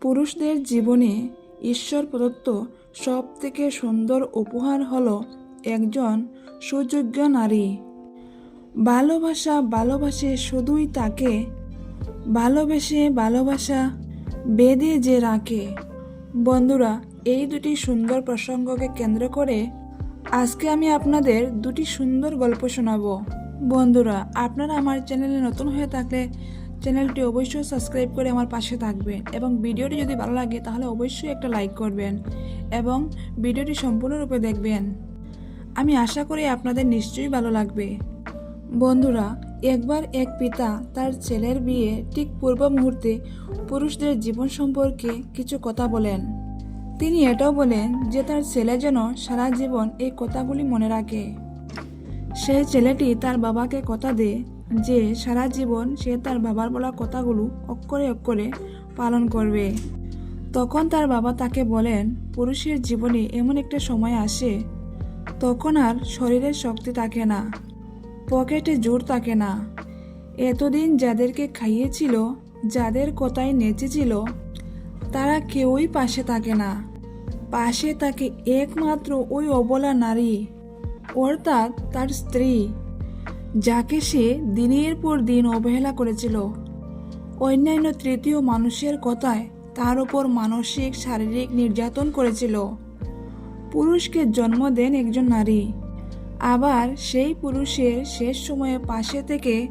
পুরুষদের জীবনে ঈশ্বর প্রদত্ত সব থেকে সুন্দর উপহার হলো একজন সুযোগ্য নারী। ভালোবাসা ভালোবাসে শুধুই তাকে, ভালোবেসে ভালোবাসা বেদে যে রাখে। বন্ধুরা, এই দুটি সুন্দর প্রসঙ্গকে কেন্দ্র করে আজকে আমি আপনাদের দুটি সুন্দর গল্প শোনাবো। বন্ধুরা, আপনারা আমার চ্যানেলে নতুন হয়ে থাকলে চ্যানেলটি অবশ্যই সাবস্ক্রাইব করে আমার পাশে থাকবেন এবং ভিডিওটি যদি ভালো লাগে তাহলে অবশ্যই একটা লাইক করবেন এবং ভিডিওটি সম্পূর্ণরূপে দেখবেন। আমি আশা করি আপনাদের নিশ্চয়ই ভালো লাগবে। বন্ধুরা, একবার এক পিতা তার ছেলের বিয়ে ঠিক পূর্ব মুহূর্তে পুরুষদের জীবন সম্পর্কে কিছু কথা বলেন। তিনি এটাও বলেন যে তার ছেলে যেন সারা জীবন এই কথাগুলি মনে রাখে। সেই ছেলেটি তার বাবাকে কথা দেয় যে সারা জীবন সে তার বাবার বলা কথাগুলো অক্ষরে অক্ষরে পালন করবে। তখন তার বাবা তাকে বলেন, পুরুষের জীবনে এমন একটা সময় আসে, তখন আর শরীরের শক্তি থাকে না, পকেটে জোর থাকে না। এতদিন যাদেরকে খাইয়েছিল, যাদের কথায় নেচেছিল, তারা কেউই পাশে থাকে না। পাশে থাকে একমাত্র ওই অবলা নারী, অর্থাৎ তার স্ত্রী। যাকে সে দিনের পর দিন অবহেলা করেছিল। অন্যান্য তৃতীয় মানুষের কথায় তার উপর মানসিক, শারীরিক নির্যাতন করেছিল। পুরুষকে জন্ম দেন একজন নারী। আবার সেই পুরুষের শেষ সময়ে পাশে থেকে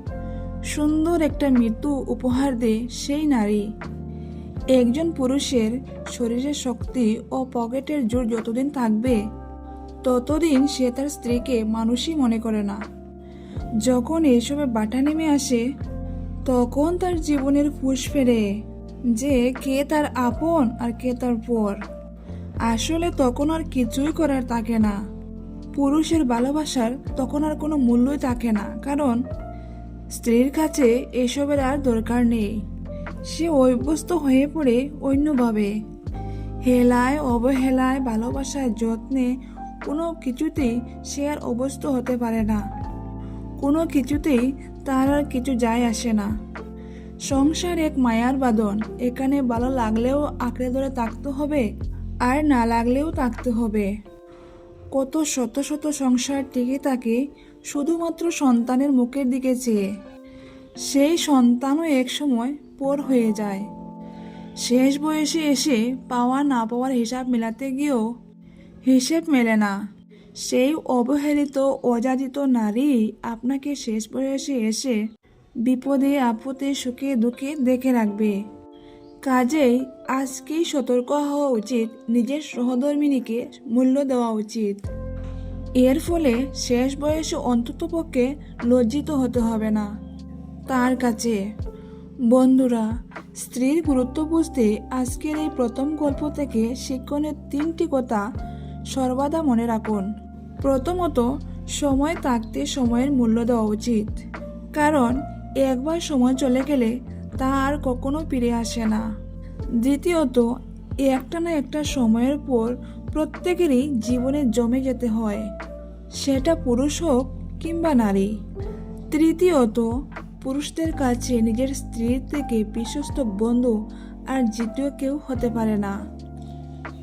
সুন্দর একটা মৃত্যু উপহার দেয় সেই নারী। একজন পুরুষের শরীরের শক্তি ও পকেটের জোর যতদিন থাকবে, ততদিন সে তার স্ত্রীকে মানুষই মনে করে না। যখন এইসবে বাটা নেমে আসে, তখন তার জীবনের ফুস ফেরে যে কে তার আপন আর কে তার পর। আসলে তখন আর কিছুই করার থাকে না। পুরুষের ভালোবাসার তখন আর কোনো মূল্যই থাকে না, কারণ স্ত্রীর কাছে এসবের আর দরকার নেই। সে অভ্যস্ত হয়ে পড়ে অন্যভাবে। হেলায়, অবহেলায়, ভালোবাসায় যত্নে কোনো কিছুতেই সে আর অভ্যস্ত হতে পারে না। কোনো কিছুতেই তার আর কিছু যায় আসে না। সংসার এক মায়ার বাদন এখানে ভালো লাগলেও আঁকড়ে ধরে থাকতে হবে, আর না লাগলেও থাকতে হবে। কত শত শত সংসার টিকে থাকে শুধুমাত্র সন্তানের মুখের দিকে চেয়ে। সেই সন্তানও একসময় পর হয়ে যায়। শেষ বয়সে এসে পাওয়া না পাওয়ার হিসাব মেলাতে গিয়েও হিসেব মেলে না। সেই অবহেলিত, অযাচিত নারী আপনাকে শেষ বয়সে এসে বিপদে, আপদে, সুখে, দুঃখে দেখে রাখবে। কাজেই আজকেই সতর্ক হওয়া উচিত, নিজের সহধর্মিনীকে মূল্য দেওয়া উচিত। এর ফলে শেষ বয়সে অন্ততপক্ষে লজ্জিত হতে হবে না। তার কাছে, বন্ধুরা, স্ত্রীর গুরুত্ব বুঝতে আজকের এই প্রথম গল্প থেকে শিক্ষণের তিনটি কথা সর্বদা মনে রাখুন। প্রথমত, সময় থাকতে সময়ের মূল্য দেওয়া উচিত। কারণ, একবার সময় চলে গেলে তা আর কখনো ফিরে আসে না। দ্বিতীয়ত, একটা না একটা সময়ের পর প্রত্যেকেরই জীবনে জমে যেতে হয়। সেটা পুরুষ হোক কিংবা নারী। তৃতীয়ত, পুরুষদের কাছে নিজের স্ত্রীর থেকে বিশ্বস্ত বন্ধু আর দ্বিতীয় কেউ হতে পারে না।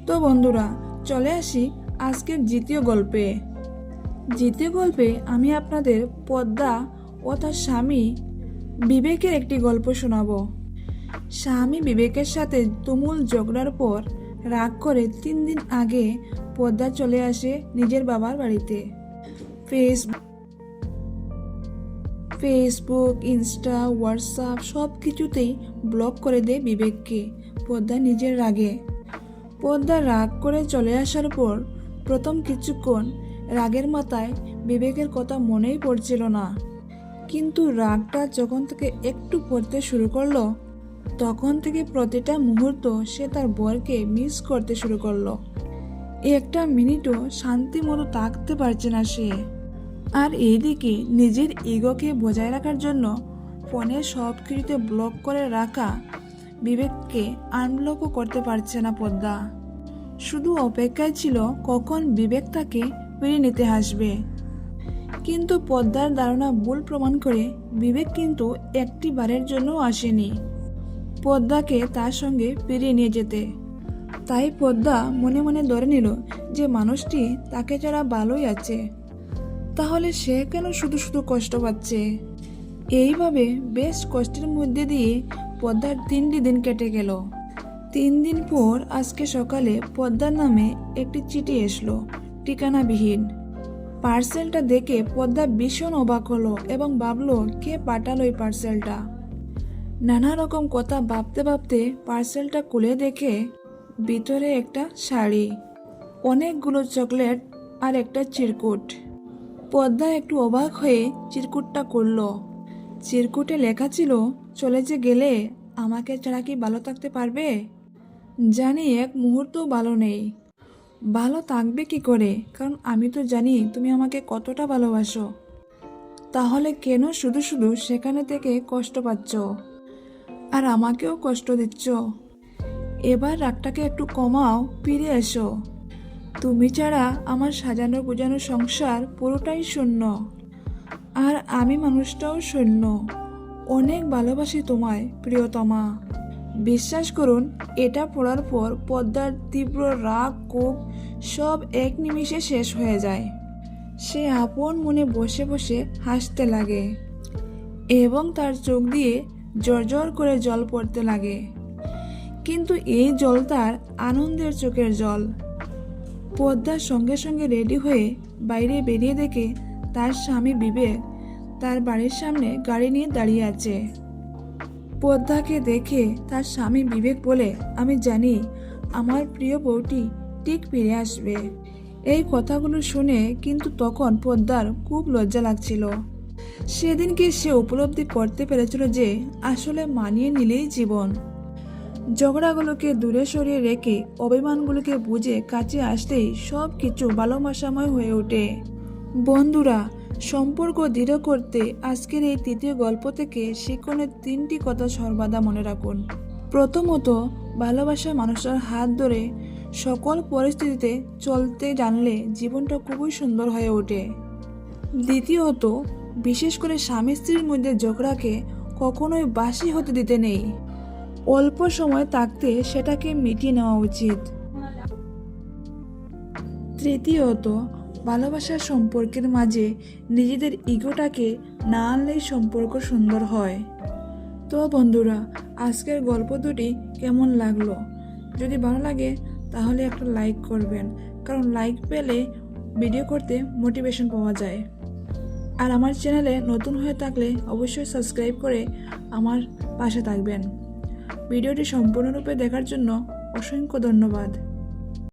তো বন্ধুরা, চলে আসি আজকের দ্বিতীয় গল্পে। দ্বিতীয় গল্পে আমি আপনাদের পদ্মা ও তার স্বামী বিবেকের একটি গল্প শোনাবো। স্বামী বিবেকের সাথে তুমুল ঝগড়ার পর রাগ করে তিন দিন আগে পদ্মা চলে আসে নিজের বাবার বাড়িতে। ফেসবুক ফেসবুক, ইনস্টা, হোয়াটসঅ্যাপ সব কিছুতেই ব্লক করে দেয় বিবেককে। পদ্মা নিজের রাগে। পদ্মা রাগ করে চলে আসার পর প্রথম কিছুক্ষণ রাগের মাথায় বিবেকের কথা মনেই পড়ছিল না। কিন্তু রাগটা যখন থেকে একটু পড়তে শুরু করল, তখন থেকে প্রতিটা মুহূর্ত সে তার বরকে মিস করতে শুরু করল। একটা মিনিটও শান্তি মতো থাকতে পারছে না সে। আর এইদিকে নিজের ইগোকে বজায় রাখার জন্য ফোনের সব কিছুতে ব্লক করে রাখা বিবেককে আনব্লকও করতে পারছে না পদ্মা। শুধু অপেক্ষায় ছিল কখন বিবেক তাকে ফিরে নিতে আসবে কিন্তু পদ্মার ধারণা ভুল প্রমাণ করে বিবেক কিন্তু একটি বারের জন্য আসেনি। পদ্মাকে তার সঙ্গে ফিরিয়ে নিয়ে যেতে। তাই পদ্মা মনে মনে ধরে নিল যে মানুষটি তাকে যারা ভালোই আছে, তাহলে সে কেন শুধু শুধু কষ্ট পাচ্ছে? এইভাবে বেশ কষ্টের মধ্যে দিয়ে পদ্মার তিনটি দিন কেটে গেল। তিন দিন পর আজকে সকালে পদ্মার নামে একটি চিঠি এসলো। ঠিকানাবিহীন পার্সেলটা দেখে পদ্মা ভীষণ অবাক হলো এবং ভাবলো, কে পাঠালো এই পার্সেলটা? নানা রকম কথা ভাবতে ভাবতে পার্সেলটা খুলে দেখে ভিতরে একটা শাড়ি, অনেকগুলো চকলেট আর একটা চিরকুট। পদ্মা একটু অবাক হয়ে চিরকুটটা করল চিরকুটে লেখা ছিল, চলে যে গেলে আমাকে ছাড়া কি ভালো থাকতে পারবে? জানি এক মুহূর্তও ভালো নেই। ভালো থাকবে কি করে? কারণ আমি তো জানি তুমি আমাকে কতটা ভালোবাসো। তাহলে কেন শুধু শুধু সেখানে থেকে কষ্ট পাচ্ছ? আর আমাকেও কষ্ট দিচ্ছ। এবার রাগটাকে একটু কমাও, ফিরে এসো। তুমি ছাড়া আমার সাজানো গুজানো সংসার পুরোটাই শূন্য। আর আমি মানুষটাও শূন্য। অনেক ভালোবাসি তোমায়, প্রিয়তমা। বিশ্বাস করুন, এটা পড়ার পর পদ্মার তীব্র রাগ, কোপ সব এক নিমিষে শেষ হয়ে যায়। সে আপন মনে বসে বসে হাসতে লাগে এবং তার চোখ দিয়ে জর্জর করে জল পড়তে লাগে। কিন্তু এই জল তার আনন্দের চোখের জল। পদ্মার সঙ্গে সঙ্গে রেডি হয়ে বাইরে বেরিয়ে দেখে তার স্বামী বিবেক তার বাড়ির সামনে গাড়ি নিয়ে দাঁড়িয়ে আছে। পদ্মাকে দেখে তার স্বামী বিবেক বলে, আমি জানি আমার প্রিয় বউটি ঠিক ফিরে আসবে। এই কথাগুলো শুনে কিন্তু তখন পদ্মার খুব লজ্জা লাগছিল। সেদিনকে সে উপলব্ধি করতে পেরেছিল যে, আসলে মানিয়ে নিলেই জীবন। ঝগড়াগুলোকে দূরে সরিয়ে রেখে অভিমানগুলোকে বুঝে কাছে আসতেই সব কিছু ভালোবাসাময় হয়ে ওঠে। বন্ধুরা সম্পর্ক দৃঢ় করতে আজকের এই তৃতীয় গল্প থেকে শিক্ষণের তিনটি কথা সর্বদা মনে রাখুন। প্রথমত, ভালোবাসা মানুষের হাত ধরে সকল পরিস্থিতিতে চলতে জানলে জীবনটা খুবই সুন্দর হয়ে ওঠে। দ্বিতীয়ত, বিশেষ করে স্বামী স্ত্রীর মধ্যে ঝগড়াকে কখনোই বাসি হতে দিতে নেই। অল্প সময় থাকতে সেটাকে মিটিয়ে নেওয়া উচিত। তৃতীয়ত ভালোবাসার সম্পর্কের মাঝে নিজেদের ইগোটাকে না আনলেই সম্পর্ক সুন্দর হয়। তো বন্ধুরা, আজকের গল্প দুটি কেমন লাগল? যদি ভালো লাগে, তাহলে একটা লাইক করবেন, কারণ লাইক পেলে ভিডিও করতে মোটিভেশন পাওয়া যায়। আর আমার চ্যানেলে নতুন হয়ে থাকলে অবশ্যই সাবস্ক্রাইব করে আমার পাশে থাকবেন। ভিডিওটি সম্পূর্ণরূপে দেখার জন্য অসংখ্য ধন্যবাদ।